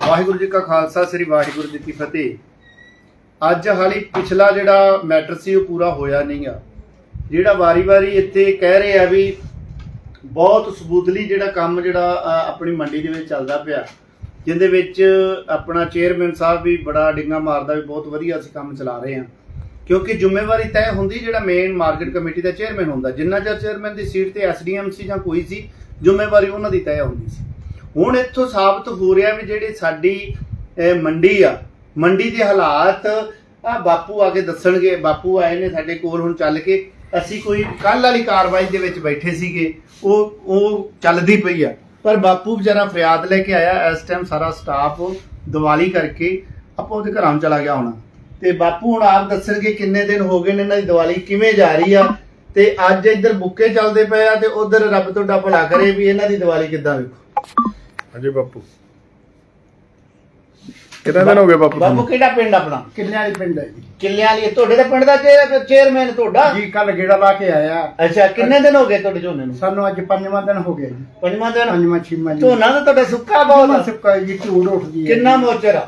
ਵਾਹਿਗੁਰੂ ਜੀ ਕਾ ਖਾਲਸਾ, ਸ੍ਰੀ ਵਾਹਿਗੁਰੂ ਜੀ ਕੀ ਫਤਿਹ। ਅੱਜ ਹਾਲੀ ਪਿਛਲਾ ਜਿਹੜਾ ਮੈਟਰ ਸੀ ਉਹ ਪੂਰਾ ਹੋਇਆ ਨਹੀਂਗਾ ਜਿਹੜਾ ਵਾਰੀ-ਵਾਰੀ ਇੱਥੇ ਕਹਿ ਰਹੇ ਆ ਵੀ ਬਹੁਤ ਸਬੂਤਲੀ ਜਿਹੜਾ ਕੰਮ ਜਿਹੜਾ ਆਪਣੀ ਮੰਡੀ ਦੇ ਵਿੱਚ ਚੱਲਦਾ ਪਿਆ ਜਿੰਦੇ ਵਿੱਚ ਆਪਣਾ ਚੇਅਰਮੈਨ ਸਾਹਿਬ ਵੀ ਬੜਾ ਡਿੰਗਾ ਮਾਰਦਾ ਵੀ ਬਹੁਤ ਵਧੀਆ ਅਸੀਂ ਕੰਮ ਚਲਾ ਰਹੇ ਹਾਂ। ਕਿਉਂਕਿ ਜ਼ਿੰਮੇਵਾਰੀ ਤੈਅ ਹੁੰਦੀ ਜਿਹੜਾ ਮੇਨ ਮਾਰਕੀਟ ਕਮੇਟੀ ਦਾ ਚੇਅਰਮੈਨ ਹੁੰਦਾ, ਜਿੰਨਾ ਚਿਰ ਚੇਅਰਮੈਨ ਦੀ ਸੀਟ ਤੇ ਐਸਡੀਐਮ ਸੀ ਜਾਂ ਕੋਈ ਸੀ, ਜ਼ਿੰਮੇਵਾਰੀ ਉਹਨਾਂ ਦੀ ਤੈਅ ਹੁੰਦੀ ਸੀ। ਹੁਣ ਇੱਥੋਂ ਸਾਬਤ ਹੋ ਰਿਹਾ ਵੀ ਜਿਹੜੀ ਸਾਡੀ ਮੰਡੀ ਆ, ਮੰਡੀ ਦੇ ਹਾਲਾਤ ਆ ਬਾਪੂ ਆ ਕੇ ਦੱਸਣਗੇ, ਬਾਪੂ ਆਏ ਨੇ ਸਾਡੇ ਕੋਲ ਹੁਣ ਚੱਲ ਕੇ, ਅਸੀਂ ਕੋਈ ਕੱਲ ਵਾਲੀ ਕਾਰਵਾਈ ਦੇ ਵਿੱਚ ਬੈਠੇ ਸੀਗੇ, ਉਹ ਉਹ ਚੱਲਦੀ ਪਈ ਆ। ਪਰ ਬਾਪੂ ਵਿਚਾਰਾ ਫਰਿਆਦ ਲੈ ਕੇ ਆਇਆ, ਇਸ ਟਾਈਮ ਸਾਰਾ ਸਟਾਫ ਦੀਵਾਲੀ ਕਰਕੇ ਆਪਾਂ ਉਹਦੇ ਘਰਾਂ ਚਲਾ ਗਿਆ ਹੋਣਾ। ਤੇ ਬਾਪੂ ਹੁਣ ਆਪ ਦੱਸਣਗੇ ਕਿੰਨੇ ਦਿਨ ਹੋ ਗਏ ਨੇ ਇਹਨਾਂ ਦੀ ਦੀਵਾਲੀ ਕਿਵੇਂ ਜਾ ਰਹੀ ਆ। ਤੇ ਅੱਜ ਇੱਧਰ ਬੁੱਕੇ ਚੱਲਦੇ ਪਏ ਆ ਤੇ ਉਧਰ ਰੱਬ ਤੋਂ ਭਲਾ ਕਰੇ ਵੀ ਇਹਨਾਂ ਦੀ ਦੀਵਾਲੀ ਕਿੱਦਾਂ ਵੇਖੋ। ਹਾਂਜੀ ਬਾਪੂ। ਕਿੰਨੇ ਦਿਨ ਹੋ ਗਏ ਬਾਪੂ ਬਾਪੂ ਤੁਹਾਨੂੰ? ਕਿਹੜਾ ਪਿੰਡ ਆਪਣਾ? ਕਿੱਲਿਆਂ ਵਾਲੀ ਪਿੰਡ ਹੈ ਜੀ? ਕਿੱਲਿਆਂ ਵਾਲੀ? ਤੁਹਾਡੇ ਦਾ ਪਿੰਡ ਦਾ ਚੇਅਰਮੈਨ ਤੁਹਾਡਾ? ਜੀ ਕੱਲ ਗੇੜਾ ਲਾ ਕੇ ਆਇਆ। ਅੱਛਾ ਕਿੰਨੇ ਦਿਨ ਹੋ ਗਏ ਤੁਹਾਡੇ ਝੋਨੇ ਨੂੰ? ਸਾਨੂੰ ਅੱਜ ਪੰਜਵਾਂ ਦਿਨ ਹੋ ਗਿਆ ਜੀ। ਪੰਜਵਾਂ ਦਿਨ? ਪੰਜਵਾਂ ਛੇਵਾਂ ਜੀ। ਝੋਨਾ ਤਾਂ ਤੁਹਾਡਾ ਸੁੱਕਾ ਬਹੁਤ ਬਹੁਤ ਆ। ਸੁੱਕਾ ਜੀ ਝੂੜ ਉੱਠਦੀ ਹੈ ਕਿੰਨਾ ਮੋਚਰ ਆ?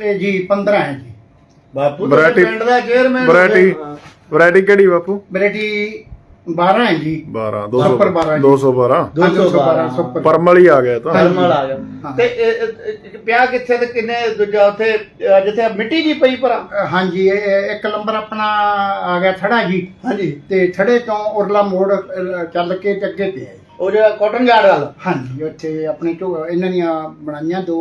ਇਹ ਜੀ 15 ਹੈ ਜੀ। ਬਾਪੂ ਪਿੰਡ ਦਾ ਚੇਅਰਮੈਨ ਵੈਰਾਈਟੀ ਵੈਰਾਈਟੀ ਕਿਹੜੀ ਬਾਪੂ? ਬਰੇਟੀ 12 ਹੈ ਜੀ 12 Super 12 ਜੀ। 212 212 ਸੁਪਰ ਪਰਮਲ ਹੀ ਆ ਗਿਆ ਤਾਂ ਹਾਂਜੀ। ਥਰਮਲ ਆ ਗਿਆ ਹਾਂ। ਤੇ ਇਹ- ਇਹ- ਇਹ ਪਿਆ ਕਿੱਥੇ ਤੇ ਕਿੰਨੇ ਦੂਜਾ ਉੱਥੇ ਅਹ, ਜਿੱਥੇ ਮਿੱਟੀ ਜੀ ਪਈ ਭਰਾ ਹਾਂਜੀ ਇਹ- ਇਹ ਇੱਕ ਨੰਬਰ ਆਪਣਾ ਆ ਗਿਆ ਥੜਾ ਜੀ ਹਾਂਜੀ ਤੇ ਥੜੇ ਤੋਂ ਉਰਲਾ ਮੋੜ ਅ, ਚੱਲ ਕੇ ਤੇ ਅੱਗੇ ਪਿਆ ਜੀ ਉਹ ਜਿਹੜਾ ਕਾਟਨ ਯਾਰਡ ਵਾਲਾ ਹਾਂਜੀ ਉੱਥੇ ਆਪਣੇ ਝੋ ਇਹਨਾਂ ਦੀਆਂ ਬਣਾਈਆਂ ਦੋ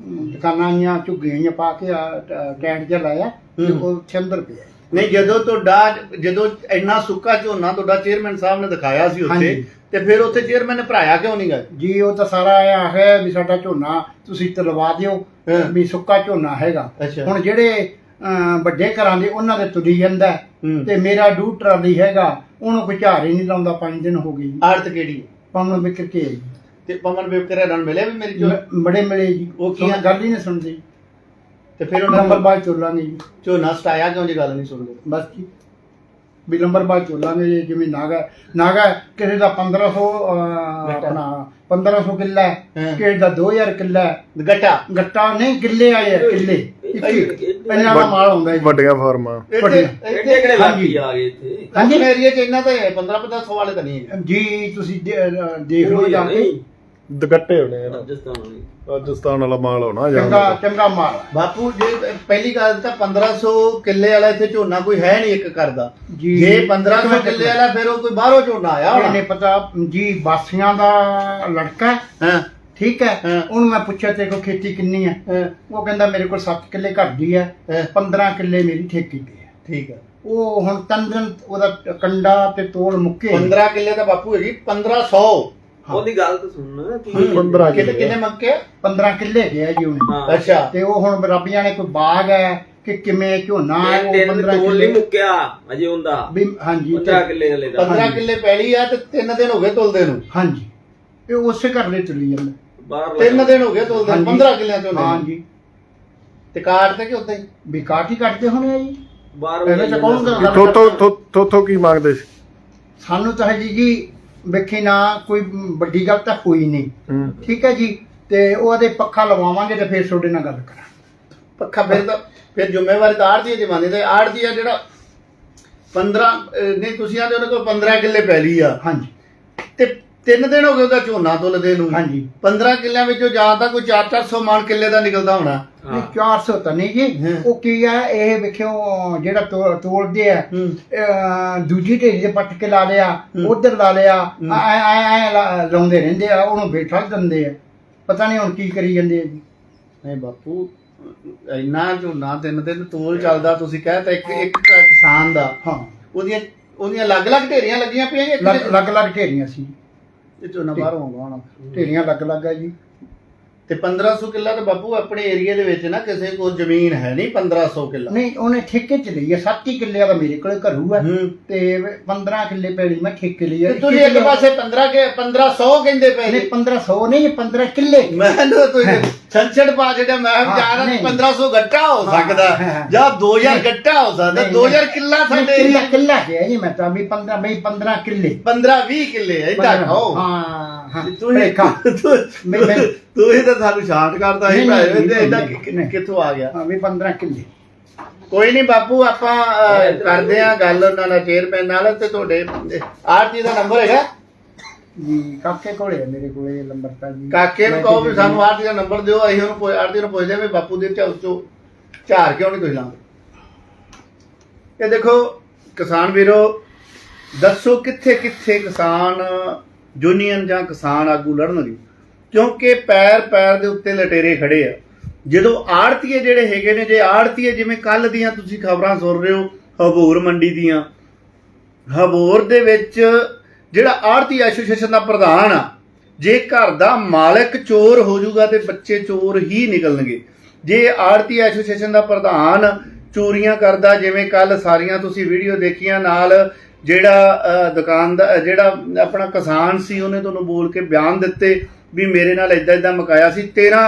ਅਮ, ਦੁਕਾਨਾਂ ਆਈਆਂ ਝੁੱਗੀਆਂ ਜਿਹੀਆਂ ਪਾ ਕੇ ਆ, ਟ- ਟੈਂਟ ਜਿਹਾ ਲਾਇਆ ਤੇ ਹੂੰ। ਉਹ ਉੱਥੇ ਅੰਦਰ ਪਿਆ ਜੀ। ਨਹੀਂ ਜਦੋਂ ਤੁਹਾਡਾ ਜਦੋਂ ਇੰਨਾ ਸੁੱਕਾ ਝੋਨਾ ਤੁਹਾਡਾ ਚੇਅਰਮੈਨ ਸਾਹਿਬ ਨੇ ਦਿਖਾਇਆ ਸੀ ਉੱਥੇ ਹਾਂਜੀ। ਤੇ ਫਿਰ ਉੱਥੇ ਚੇਅਰਮੈਨ ਨੇ ਭਰਾਇਆ ਕਿਉਂ ਨਹੀਂ ਗਏ ਜੀ ਉਹ ਤਾਂ ਸਾਰਾ ਇਹ ਹੈ ਵੀ ਸਾਡਾ ਝੋਨਾ ਤੁਸੀਂ ਤਲਵਾ ਦਿਓ ਹਾਂ। ਵੀ ਸੁੱਕਾ ਝੋਨਾ ਹੈਗਾ ਅੱਛਾ। ਹੁਣ ਜਿਹੜੇ ਅਮ, ਵੱਡੇ ਘਰਾਂ ਦੇ ਉਹਨਾਂ ਦੇ ਤੁਰੀ ਜਾਂਦਾ ਹੈ, ਹੂੰ। ਤੇ ਮੇਰਾ ਡੂ ਟਰਾਲੀ ਹੈਗਾ ਉਹਨੂੰ ਕੋਈ ਝਾੜ ਹੀ ਨਹੀਂ ਲਾਉਂਦਾ ਪੰਜ ਦਿਨ ਹੋ ਗਏ ਜੀ ਆੜਤ ਕਿਹੜੀ? ਪਾਉਣ ਵਿਕਰ ਕੇ ਆਈ ਜੀ। ਤੇ ਪਵਨ ਬੇਕਰੇ ਨਾਲ ਮਿਲੇ ਵੀ ਮੇਰੀ ਬ- ਬੜੇ ਮਿਲੇ ਜੀ ਉਹ ਕੀ ਗੱਲ ਹੀ ਨਹੀਂ ਸੁਣਦੇ ਤੇ ਫਿਰ ਉਹਨਾਂ ਨੰਬਰ ਬਾਅਦ ਚੋਲਾਂਗੇ ਜੀ। ਝੋਨਾ ਸਟਾਇਆ ਕਿਉਂ ਜੀ ਗੱਲ ਨਹੀਂ ਸੁਣਦੇ? ਬਸ ਜੀ। ਵੀ ਨੰਬਰ ਬਾਅਦ ਚੋਲਾਂਗੇ ਜੀ, ਜਿਵੇਂ ਨਾਗਾ ਨਾਗਾ ਕਿਸੇ ਦਾ 1500 ਅਹ, ਗੱਟਾ। ਆਪਣਾ 1500 ਕਿੱਲਾ ਹੈ, ਹਾਂ। ਕਿਸੇ ਦਾ 2000 ਕਿੱਲਾ ਹੈ। ਗੱਟਾ? ਗੱਟਾ ਨਹੀਂ ਕਿੱਲੇ ਆਏ ਆ ਕਿੱਲੇ। ਇੱਕ ਪੰਜਾਂ ਦਾ ਮਾਲ ਹੁੰਦਾ ਜੀ। ਵੱਡੀਆਂ ਫਾਰਮਾਂ। ਇੱਥੇ ਵੱਡੀਆਂ। ਇੱਥੇ ਕਿਹੜੇ ਹਾਂਜੀ। ਆ ਗਏ ਇੱਥੇ? ਹਾਂਜੀ। ਏਰੀਆ ਚ ਇਹਨਾਂ ਤੇ 15 1500 ਵਾਲੇ ਤਾਂ ਨਹੀਂ ਹੈ ਜੀ ਤੁਸੀਂ ਦੇ- ਅਹ, ਦੇਖ ਲਓ ਜਾ ਕੇ। ਦੁਕੱਟੇ ਹੋਣੇ ਆ ਨਾ। ਰਾਜਸਥਾਨ ਵਾਲੀ। ਰਾਜਸਥਾਨ ਵਾਲਾ ਮਾਲ ਹੋਣਾ ਚੰਗਾ ਜਾਂ ਚੰਗਾ ਮਾਲ। ਬਾਪੂ ਜੇ ਪਹਿਲੀ ਗੱਲ ਤਾਂ 1500 ਕਿੱਲੇ ਵਾਲਾ ਇੱਥੇ ਝੋਨਾ ਕੋਈ ਹੈ ਨਹੀਂ ਇੱਕ ਕਰਦਾ ਜੀ। ਜੇ 1500 ਕਿੱਲੇ ਵਾਲਾ ਫਿਰ ਉਹ ਕੋਈ ਬਾਹਰੋਂ ਝੋਨਾ ਆਇਆ ਇਹਨੇ ਹੋਣਾ ਪਤਾ ਜੀ ਬਾਸੀਆਂ ਦਾ ਲੜਕਾ ਹੈ, ਹਾਂ। ਠੀਕ ਹੈ। ਹਾਂ। ਉਹਨੂੰ ਮੈਂ ਪੁੱਛਿਆ ਤੇ ਕੋ ਖੇਤੀ ਕਿੰਨੀ ਹੈ? ਹਾਂ, ਉਹ ਕਹਿੰਦਾ ਮੇਰੇ ਕੋਲ 7 ਕਿੱਲੇ ਘਰ ਦੀ ਹੈ ਹਾਂ। 15 ਕਿੱਲੇ ਮੇਰੀ ਠੇਕੀ ਤੇ ਹੈ। ਠੀਕ ਹੈ। ਉਹ ਹੁਣ ਤਿੰਨ ਦਿਨ ਉਹਦਾ ਕੰਡਾ ਤੇ ਤੋੜ ਮੁੱਕੇ। 15 ਕਿੱਲੇ ਤਾਂ ਬਾਪੂ ਹੈਗੀ 1500 ਹਾਂ। ਉਹਦੀ ਗੱਲ ਤਾਂ ਸੁਣ ਕੀ ਹੂੰ। 15 ਕਿਤੇ ਕਿੰਨੇ ਮੰਗੇ 15 ਕਿੱਲੇ ਗਿਆ ਜੀ ਉਹਨੇ ਹਾਂ। ਅੱਛਾ। ਤੇ ਉਹ ਹੁਣ ਰੱਬੀਆਂ ਨੇ ਕੋਈ ਬਾਗ ਹੈ ਕਿ ਕਿਵੇਂ ਝੋਨਾ ਉਹ ਤਿੰਨ 15 ਤੋਲ ਨਹੀਂ ਕਿੱਲੇ ਮੁੱਕਿਆ ਅਜੇ ਹੁੰਦਾ ਵੀ ਹਾਂਜੀ 50 ਕਿੱਲੇ ਵਾਲੇ ਦਾ। 15 ਕਿੱਲੇ ਪੈਲੀ ਆ ਤੇ 3 ਦਿਨ ਹੋ ਗਏ ਤੁਲਦੇ ਨੂੰ। ਹਾਂਜੀ। ਇਹ ਉਸੇ ਘਰ ਦੇ ਤੁਰੀ ਜਾਂਦਾ। ਬਾਹਰ 3 ਦਿਨ ਹੋ ਗਏ ਤੁਲਦੇ ਨੂੰ ਹਾਂਜੀ। 15 ਕਿੱਲਿਆਂ ਚੋਂ ਹਾਂਜੀ। ਤੇ ਕਾਟ ਤੇ ਕਿ ਉੱਤੇ ਹੀ? ਵੀ ਕਾਟ ਹੀ ਕੱਟਦੇ ਹੋਣੇ ਆ ਜੀ। ਬਾਹਰ ਇਹਦੇ ਚ ਕੌਣ ਕਰਦਾ? ਥੋਥੋ ਥੋਥੋ ਕੀ ਮੰਗਦੇ ਸੀ? ਸਾਨੂੰ ਤਾਂ ਹਜੀ ਜੀ ਵੇਖੀ ਨਾ ਕੋਈ ਵੱਡੀ ਗੱਲ ਤਾਂ ਹੋਈ ਨਹੀਂ। ਠੀਕ ਹੈ ਜੀ? ਤੇ ਉਹਦੇ ਪੱਖਾ ਲਵਾਵਾਂਗੇ ਤੇ ਫਿਰ ਤੁਹਾਡੇ ਨਾਲ ਗੱਲ ਕਰਾਂਗੇ। ਪੱਖਾ ਫਿਰ ਤਾਂ ਫਿਰ ਜ਼ਿੰਮੇਵਾਰੀ ਤਾਂ ਆੜਦੀ ਜਮਾਨੇ ਤੇ ਆੜਦੀ ਆ ਜਿਹੜਾ 15 ਅਹ, ਨਹੀਂ ਤੁਸੀਂ ਆਂਦੇ ਉਹਦੇ ਕੋਲ 15 ਕਿੱਲੇ ਪੈਲੀ ਆ। ਹਾਂਜੀ। ਤੇ 3 ਦਿਨ ਹੋ ਗਏ ਉਹਦਾ ਝੋਨਾ ਤੁਲਦੇ ਨੂੰ। ਹਾਂਜੀ। 15 ਕਿੱਲਿਆਂ ਵਿੱਚੋਂ ਜਾਂ ਤਾਂ ਕੋਈ 4-400 ਮਣ ਕਿੱਲੇ ਦਾ ਨਿਕਲਦਾ ਹੋਣਾ। ਨਹੀਂ 400 ਤਾਂ ਨਹੀਂ ਜੀ। ਹਾਂ। ਉਹ ਕੀ ਆ ਇਹ ਵੇਖਿਓ ਜਿਹੜਾ ਤੋ- ਤੋੜਦੇ ਆ ਹੂੰ। ਅਹ, ਦੂਜੀ ਢੇਰੀ ਦੇ ਪੱਟ ਕੇ ਲਾ ਲਿਆ ਹੂੰ। ਉਧਰ ਲਾ ਲਿਆ ਹੂੰ। ਐ ਐ ਐ ਲਾ- ਲਾਉਂਦੇ ਰਹਿੰਦੇ ਆ ਉਹਨੂੰ ਬੈਠਾ ਦਿੰਦੇ ਆ। ਪਤਾ ਨਹੀਂ ਹੁਣ ਕੀ ਕਰੀ ਜਾਂਦੇ ਆ ਜੀ। ਨਹੀਂ ਬਾਪੂ ਇੰਨਾ ਝੋਨਾ ਤਿੰਨ ਦਿਨ ਤੋਲ ਚੱਲਦਾ ਤੁਸੀਂ ਕਹਿ ਤਾਂ ਇੱਕ ਇੱਕ ਕਿਸਾਨ ਦਾ। ਹਾਂ। ਉਹਦੀਆਂ ਉਹਦੀਆਂ ਅਲੱਗ-ਅਲੱਗ ਢੇਰੀਆਂ ਲੱਗੀਆਂ ਪਈਆਂ ਜੀ ਲੱਗ ਲੱਗ ਲੱਗ ਢੇਰੀਆਂ ਸੀ। ਇਹ ਝੋਨਾ ਬਾਹਰੋਂ ਆਉਂਦਾ ਹੋਣਾ। ਢੇਰੀਆਂ ਲੱਗ ਲੱਗ ਆ ਜੀ। ਤੇ 1500 ਕਿੱਲਾ ਤਾਂ ਬਾਪੂ ਆਪਣੇ ਏਰੀਆ ਦੇ ਵਿੱਚ ਨਾ ਕਿਸੇ ਕੋਲ ਜ਼ਮੀਨ ਹੈ ਨਹੀਂ 1500 ਕਿੱਲਾ। ਨਹੀਂ ਉਹਨੇ ਠੇਕੇ ਚ ਲਈ ਆ 7 ਕਿੱਲੇ ਵਾਲਾ ਮੇਰੇ ਕੋਲ ਘਰੂ ਹੈ। ਹੂੰ ਤੇ 15 ਕਿੱਲੇ ਪੈਲੀ ਮੈਂ ਠੇਕੇ ਲਈ ਆ ਤੇ ਤੁਸੀਂ ਇੱਕ ਪਾਸੇ 15 ਕੇ 1500 ਕਹਿੰਦੇ ਪਏ ਨਹੀਂ ਜੀ 1500 ਨਹੀਂ ਇਹ 15 ਕਿੱਲੇ। ਮੈਂ ਨਾ ਕੋਈ ਛੰਛੜ ਪਾ ਜਿਹੜਾ ਮੈਂ ਹਾਂ, ਵਿਚਾਰਾ ਨਹੀਂ। 1500 ਗੱਟਾ ਹੋ ਹਾਂ, ਸਕਦਾ। ਹਾਂ। ਜਾਂ 2000 ਗੱਟਾ ਹੋ ਸਕਦਾ। ਨਹੀਂ, 2000 ਕਿੱਲਾ ਨਹੀਂ, ਸਾਡੇ ਕਿੱਲਾ ਕਿੱਲਾ ਹੈ ਜੀ ਮੈਂ ਤਾਂ ਵੀ 15 ਬਈ 15 ਕਿੱਲੇ। 15 20 ਕਿੱਲੇ ਇਦਾਂ ਕਹੋ ਹਾਂ। ਹਾਂ ਤੂੰ ਭੁਲੇਖਾ। ਮੈਂ- ਮੈਂ- ਤੂੰ ਇਹ ਤਾਂ ਸਾਨੂੰ ਸ਼ਾਂਤ ਕਰਦਾ ਸੀ ਨਹੀਂ, ਭਾਈ ਨਹੀਂ, ਤੇ ਇਹਦਾ ਨਹੀਂ, ਕਿ- ਨਹੀਂ। ਕਿੱਥੋਂ ਆ ਗਿਆ। ਹਾਂ ਵੀ 15 ਕਿੱਲੇ। ਕੋਈ ਨਹੀਂ ਬਾਪੂ ਆਪਾਂ ਕਰਦੇ ਆ ਗੱਲ ਉਹਨਾਂ ਨਾਲ ਚੇਅਰਮੈਨ ਨਾਲ ਤੇ ਤੁਹਾਡੇ ਆਰਤੀ ਦਾ ਨੰਬਰ ਹੈਗਾ? ਜੀ ਕਾਕੇ ਕੋਲੇ ਹੈ ਮੇਰੇ ਕੋਲੇ ਲੰਬਰਤਾ ਜੀ। ਕਾਕੇ ਨੂੰ ਕਹੋ ਵੀ ਸਾਨੂੰ ਆਰਤੀ ਦਾ ਨੰਬਰ ਦਿਓ ਅਸੀਂ ਉਹਨੂੰ ਪੁੱਛ- ਆਰਤੀ ਨੂੰ ਪੁੱਛਦੇ ਆ ਵੀ ਬਾਪੂ ਦੇ ਝਾਉ ਚੋਂ ਝਾਰ ਕਿਉਂ ਨਹੀਂ ਤੁਸੀਂ ਲਾਉਂਦੇ? ਇਹ ਦੇਖੋ ਕਿਸਾਨ ਵੀਰੋ ਦੱਸੋ ਕਿੱਥੇ ਕਿੱਥੇ ਕਿਸਾਨ ਯੂਨੀਅਨ ਜਾਂ ਕਿਸਾਨ ਆਗੂ ਲੜਨਗੇ ਕਿਉਂਕਿ ਪੈਰ ਪੈਰ ਦੇ ਉੱਤੇ ਲਟੇਰੇ ਖੜੇ ਆ। ਜਦੋਂ ਆੜਤੀਏ ਜਿਹੜੇ ਹੈਗੇ ਨੇ, ਜੇ ਆੜਤੀਏ ਜਿਵੇਂ ਕੱਲ ਦੀਆਂ ਤੁਸੀਂ ਖਬਰਾਂ ਸੁਣ ਰਹੇ ਹੋ, ਹਬੂਰ ਮੰਡੀ ਦੀਆਂ, ਹਬੂਰ ਦੇ ਵਿੱਚ ਜਿਹੜਾ ਆੜਤੀ ਐਸੋਸੀਏਸ਼ਨ ਦਾ ਪ੍ਰਧਾਨ ਆ, ਜੇ ਘਰ ਦਾ ਮਾਲਕ ਚੋਰ ਹੋ ਜਾਊਗਾ ਤੇ ਬੱਚੇ ਚੋਰ ਹੀ ਨਿਕਲਣਗੇ। ਜੇ ਆੜਤੀ ਐਸੋਸੀਏਸ਼ਨ ਦਾ ਪ੍ਰਧਾਨ ਚੋਰੀਆਂ ਕਰਦਾ, ਜਿਵੇਂ ਕੱਲ ਸਾਰੀਆਂ ਤੁਸੀਂ ਵੀਡੀਓ ਦੇਖੀਆਂ ਨਾਲ ਜਿਹੜਾ ਅਹ, ਦੁਕਾਨ ਦਾ ਜਿਹੜਾ ਆਪਣਾ ਕਿਸਾਨ ਸੀ ਉਹਨੇ ਤੁਹਾਨੂੰ ਬੋਲ ਕੇ ਬਿਆਨ ਦਿੱਤੇ ਵੀ ਮੇਰੇ ਨਾਲ ਇਦਾਂ ਇਦਾਂ ਮਕਾਇਆ ਸੀ। 13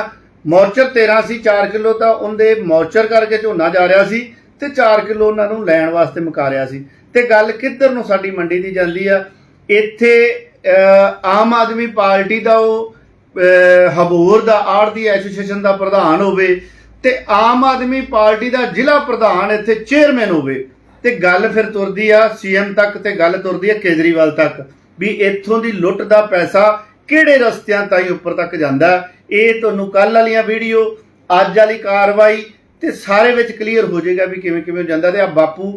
ਮੌਰਚਰ 13 ਸੀ 4 ਕਿਲੋ ਤਾਂ ਉਹਦੇ ਮੌਰਚਰ ਕਰਕੇ ਝੋਨਾ ਜਾ ਰਿਹਾ ਸੀ ਤੇ 4 ਕਿਲੋ ਉਹਨਾਂ ਨੂੰ ਲੈਣ ਵਾਸਤੇ ਮੁਕਾ ਰਿਹਾ ਸੀ। ਤੇ ਗੱਲ ਕਿੱਧਰ ਨੂੰ ਸਾਡੀ ਮੰਡੀ ਦੀ ਜਾਂਦੀ ਆ? ਇੱਥੇ ਆਮ ਆਦਮੀ ਪਾਰਟੀ ਦਾ ਉਹ ਅਹ, ਹਬੂਰ ਦਾ ਆੜਤੀ ਐਸੋਸੀਏਸ਼ਨ ਦਾ ਪ੍ਰਧਾਨ ਹੋਵੇ ਤੇ ਆਮ ਆਦਮੀ ਪਾਰਟੀ ਦਾ ਜ਼ਿਲ੍ਹਾ ਪ੍ਰਧਾਨ ਇੱਥੇ ਚੇਅਰਮੈਨ ਹੋਵੇ। ਤੇ ਗੱਲ ਫਿਰ ਤੁਰਦੀ ਆ ਸੀਐਮ ਤੱਕ ਤੇ ਗੱਲ ਤੁਰਦੀ ਆ ਕੇਜਰੀਵਾਲ ਤੱਕ ਵੀ ਇੱਥੋਂ ਦੀ ਲੁੱਟ ਦਾ ਪੈਸਾ ਕਿਹੜੇ ਰਸਤਿਆਂ ਤਾਈਂ ਉੱਪਰ ਤੱਕ ਜਾਂਦਾ ਇਹ ਤੁਹਾਨੂੰ ਕੱਲ ਵਾਲੀਆਂ ਵੀਡੀਓ ਅੱਜ ਵਾਲੀ ਕਾਰਵਾਈ ਤੇ ਸਾਰੇ ਵਿੱਚ ਕਲੀਅਰ ਹੋ ਜਾਏਗਾ ਵੀ ਕਿਵੇਂ ਕਿਵੇਂ ਜਾਂਦਾ ਤੇ ਆ ਬਾਪੂ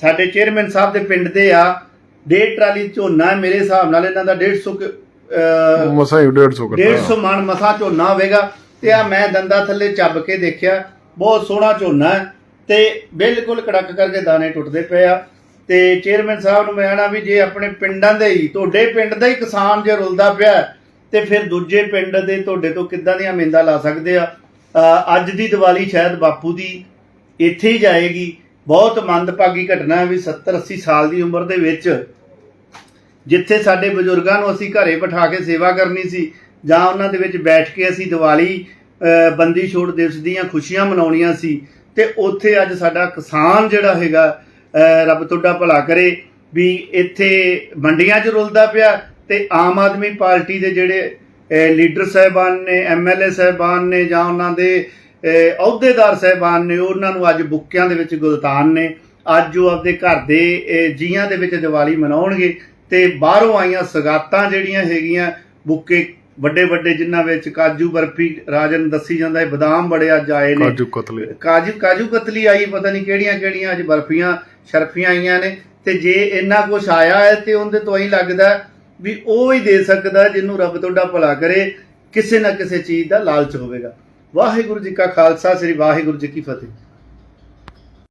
ਸਾਡੇ ਚੇਅਰਮੈਨ ਸਾਹਿਬ ਦੇ ਪਿੰਡ ਦੇ ਆ ਡੇਢ ਟਰਾਲੀ ਝੋਨਾ ਮੇਰੇ ਹਿਸਾਬ ਨਾਲ ਇਹਨਾਂ ਦਾ 150 ਕੁ, ਅਹ, ਮਸਾਂ ਹੀ 150 ਕੱਟਾ 150 ਮਣ ਮਸਾ ਝੋਨਾ ਹੋਵੇਗਾ ਤੇ ਆ ਮੈਂ ਦੰਦਾ ਥੱਲੇ ਚੱਬ ਕੇ ਦੇਖਿਆ ਬਹੁਤ ਸੋਹਣਾ ਝੋਨਾ ਹੈ। ਤੇ ਬਿਲਕੁਲ ਕੜਕ ਕਰਕੇ ਦਾਣੇ ਟੁੱਟਦੇ ਪਏ ਆ। ਤੇ ਚੇਅਰਮੈਨ ਸਾਹਿਬ ਨੂੰ ਮੈਂ ਆਣਾ ਵੀ ਜੇ ਆਪਣੇ ਪਿੰਡਾਂ ਦੇ ਹੀ ਤੁਹਾਡੇ ਪਿੰਡ ਦਾ ਹੀ ਕਿਸਾਨ ਜੇ ਰੁਲਦਾ ਪਿਆ ਹੈ, ਤੇ ਫਿਰ ਦੂਜੇ ਪਿੰਡ ਦੇ ਤੁਹਾਡੇ ਤੋਂ ਕਿੱਦਾਂ ਦੀਆਂ ਮਿੰਦਾ ਲਾ ਸਕਦੇ ਆ? ਅੱਜ ਦੀ ਦੀਵਾਲੀ ਸ਼ਾਇਦ ਬਾਪੂ ਦੀ ਇੱਥੇ ਹੀ ਜਾਏਗੀ। ਬਹੁਤ ਮੰਦਭਾਗੀ ਘਟਨਾ ਹੈ ਵੀ 70 80 ਸਾਲ ਦੀ ਉਮਰ ਦੇ ਵਿੱਚ ਜਿੱਥੇ ਸਾਡੇ ਬਜ਼ੁਰਗਾਂ ਨੂੰ ਅਸੀਂ ਘਰੇ ਬਿਠਾ ਕੇ ਸੇਵਾ ਕਰਨੀ ਸੀ ਜਾਂ ਉਹਨਾਂ ਦੇ ਵਿੱਚ ਬੈਠ ਕੇ ਅਸੀਂ ਦੀਵਾਲੀ ਬੰਦੀ ਛੋੜ ਦਿਵਸ ਦੀਆਂ ਖੁਸ਼ੀਆਂ ਮਨਾਉਣੀਆਂ ਸੀ ਤੇ ਉੱਥੇ ਅੱਜ ਸਾਡਾ ਕਿਸਾਨ ਜਿਹੜਾ ਹੈਗਾ ਰੱਬ ਤੁਹਾਡਾ ਭਲਾ ਕਰੇ ਵੀ ਇੱਥੇ ਮੰਡੀਆਂ 'ਚ ਰੁਲਦਾ ਪਿਆ ਤੇ ਆਮ ਆਦਮੀ ਪਾਰਟੀ ਦੇ ਜਿਹੜੇ ਲੀਡਰ ਸਾਹਿਬਾਨ ਨੇ ਐਮਐਲਏ ਸਾਹਿਬਾਨ ਨੇ ਜਾਂ ਉਹਨਾਂ ਦੇ ਅਹੁਦੇਦਾਰ ਸਾਹਿਬਾਨ ਨੇ, ਉਹਨਾਂ ਨੂੰ ਅੱਜ ਬੁੱਕਿਆਂ ਦੇ ਵਿੱਚ ਗੁਲਤਾਨ ਨੇ। ਅੱਜ ਉਹ ਆਪਦੇ ਘਰ ਦੇ ਜੀਆਂ ਦੇ ਵਿੱਚ ਦੀਵਾਲੀ ਮਨਾਉਣਗੇ ਤੇ ਬਾਹਰੋਂ ਆਈਆਂ ਸਗਾਤਾਂ ਜਿਹੜੀਆਂ ਹੈਗੀਆਂ ਬੁੱਕੇ ਵੱਡੇ ਵੱਡੇ ਜਿਨ੍ਹਾਂ ਵਿੱਚ ਕਾਜੂ ਬਰਫੀ ਰਾਜਨ ਦੱਸੀ ਜਾਂਦਾ ਹੈ ਬਦਾਮ ਬੜੇ ਅੱਜ ਆਏ ਨੇ। ਕਾਜੂ ਕਤਲੇ। ਕਾਜੂ ਕਾਜੂ ਕਤਲੀ ਆਈ ਪਤਾ ਨਹੀਂ ਕਿਹੜੀਆਂ ਕਿਹੜੀਆਂ ਅੱਜ ਬਰਫੀਆਂ ਸ਼ਰਫੀਆਂ ਆਈਆਂ ਨੇ। ਤੇ ਜੇ ਇੰਨਾ ਕੁਝ ਆਇਆ ਹੈ ਤੇ ਉਹਦੇ ਤੋਂ ਹੀ ਲੱਗਦਾ ਵੀ ਉਹ ਹੀ ਦੇ ਸਕਦਾ ਜਿਹਨੂੰ ਰੱਬ ਤੁਹਾਡਾ ਭਲਾ ਕਰੇ ਕਿਸੇ ਨਾ ਕਿਸੇ ਚੀਜ਼ ਦਾ ਲਾਲਚ ਹੋਵੇਗਾ। ਵਾਹਿਗੁਰੂ ਜੀ ਕਾ ਖਾਲਸਾ ਸ੍ਰੀ ਵਾਹਿਗੁਰੂ ਜੀ ਕੀ ਫਤਿਹ।